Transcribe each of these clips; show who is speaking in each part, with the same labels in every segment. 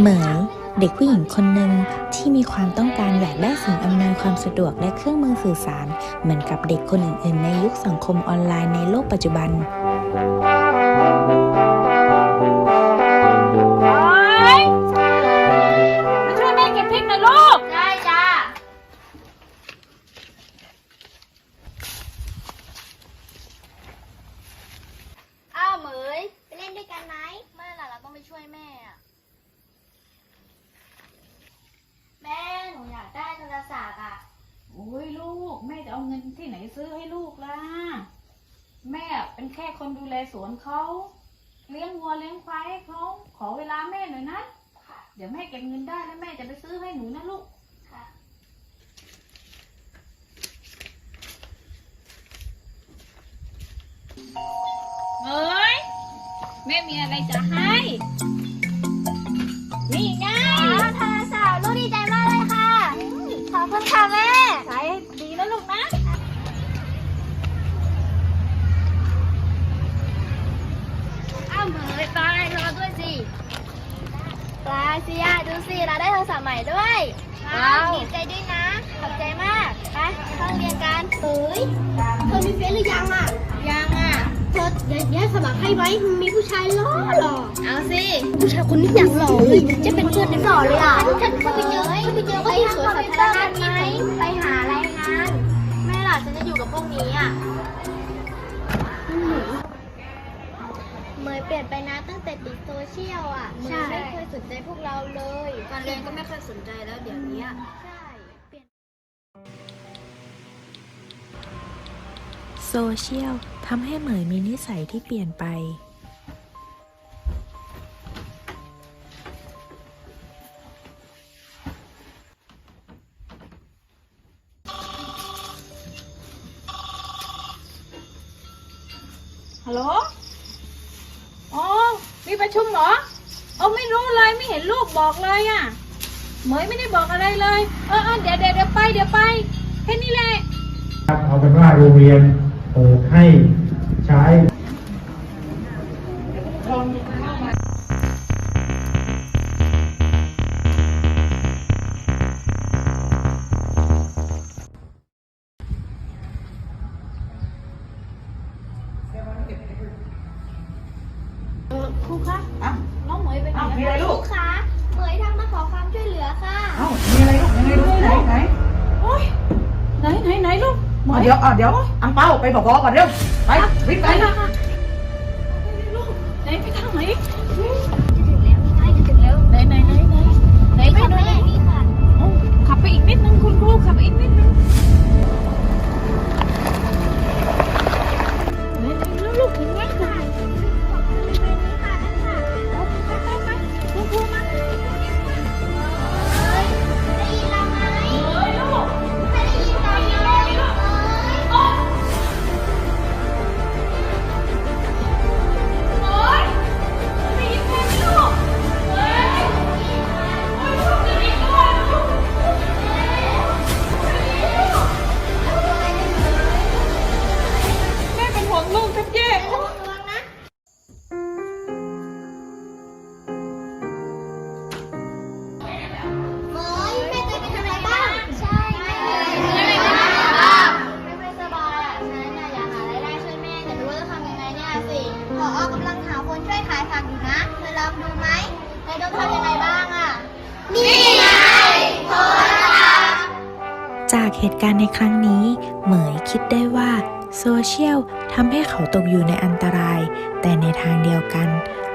Speaker 1: เหมยเด็กผู้หญิงคนหนึ่งที่มีความต้องการอยากได้สิ่งอำนวยความสะดวกและเครื่องมือสื่อสาร เหมือนกับเด็กคนอื่นๆ ในยุคสังคมออนไลน์ในโลกปัจจุบัน
Speaker 2: ซื้อให้ลูกล่ะ แม่เป็นแค่คนดูแลสวนเขาเลี้ยงวัวเลี้ยงควายให้เขาขอเวลาแม่หน่อยนะเดี๋ยวแม่เก็บเงินได้แล้วแม่จะไปซื้อให้หนูนะลูก
Speaker 3: ค่ะ
Speaker 2: เอ้ย แม่มีอะไรจะให้
Speaker 3: รอ
Speaker 2: ด้
Speaker 3: วยสิปลาเซียดูสิเราได้โทรศัพท์ใหม่ด้วยว้าวดีใจด้วยนะ ขอบใจมาก ไปเข้าเรียนกันเฮ้ยเธอมีเฟซหรือยังอะ ยังอะ
Speaker 4: เธอเดี๋ยวเดี๋ยวสมัครให้ไหมมีผู้ชายหล่อหล่อ
Speaker 3: เอาสิ
Speaker 4: ผู้ชายคนนี้อย่างหล่อเลย จะเป็นเพื่อนใน
Speaker 3: หล่อเลยอะ
Speaker 4: ฉันถ้าไปเจอถ้าไปเจอ
Speaker 3: ไป
Speaker 4: ก็ที่ส
Speaker 3: ส
Speaker 4: ว
Speaker 3: วนน
Speaker 4: สา
Speaker 3: สา
Speaker 4: ธา
Speaker 3: ธารร
Speaker 4: ณะ
Speaker 3: ณะ
Speaker 4: ไห
Speaker 3: ไห
Speaker 4: ม
Speaker 3: มไปหารายงานแม่ล่ะฉันจะอยู่กับพวกนี้อะ แต่ติดโซเชียลอะเมยไม่เคยสนใจพวกเราเลยการเรียนก็ไม่เคยสนใจแล้วเดี๋ยวนี้ใช่เปลี่ยน
Speaker 1: โซเชียลทำให้เหมยมีนิสัยที่เปลี่ยนไป
Speaker 2: ฮัลโหล อ๋อ มีประชุมเหรอเอาไม่รู้เลยไม่เห็นลูกบอกเลยอะ่ะเหมยไม่ได้บอกอะไรเลย เออเออเดี๋ยวเดี๋ยวเดี๋ยวไปเดี๋ยวไปแค่นี้แหละ
Speaker 5: ครับเอาเป็นว่าโรงเรียนเปิดให้
Speaker 2: น้องเหมยไปไหน
Speaker 6: อ้าว
Speaker 2: แล้ว
Speaker 6: มีอะไรลูก
Speaker 3: คะเหมยทางมาขอความช่วยเหลือค่ะ
Speaker 6: เอ้ามีอะไรลูกยังไงลูกไหนไหน
Speaker 2: โอ๊ยไหนไหนไหนลูกเหม
Speaker 6: เอา
Speaker 2: ย
Speaker 6: เดี๋ยวอะเดี๋ยวอังเปาไปบอกบอกก่อนเร็วไปวิ่งไป
Speaker 2: ไปค่ะค่ะลูกไหนไปทางไหน
Speaker 3: จะถึงแล้วใกล้จะถึงแล้ว
Speaker 2: ไหนไหนไหนไหนไหนไป
Speaker 3: ค่ะ
Speaker 2: หน่
Speaker 1: เหตุการณ์ในครั้งนี้ เหมยคิดได้ว่าโซเชียลทำให้เขาตกอยู่ในอันตราย แต่ในทางเดียวกัน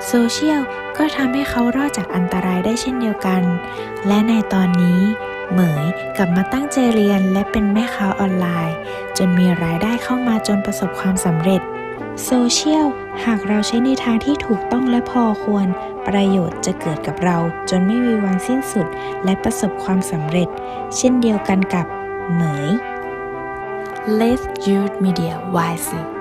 Speaker 1: โซเชียลก็ทำให้เขารอดจากอันตรายได้เช่นเดียวกัน และในตอนนี้ เหมยกลับมาตั้งใจเรียนและเป็นแม่ค้าออนไลน์ จนมีรายได้เข้ามาจนประสบความสำเร็จโซเชียลหากเราใช้ในทางที่ถูกต้องและพอควร ประโยชน์จะเกิดกับเราจนไม่มีวันสิ้นสุดและประสบความสำเร็จ เช่นเดียวกันกับ เหมย Let's use media wisely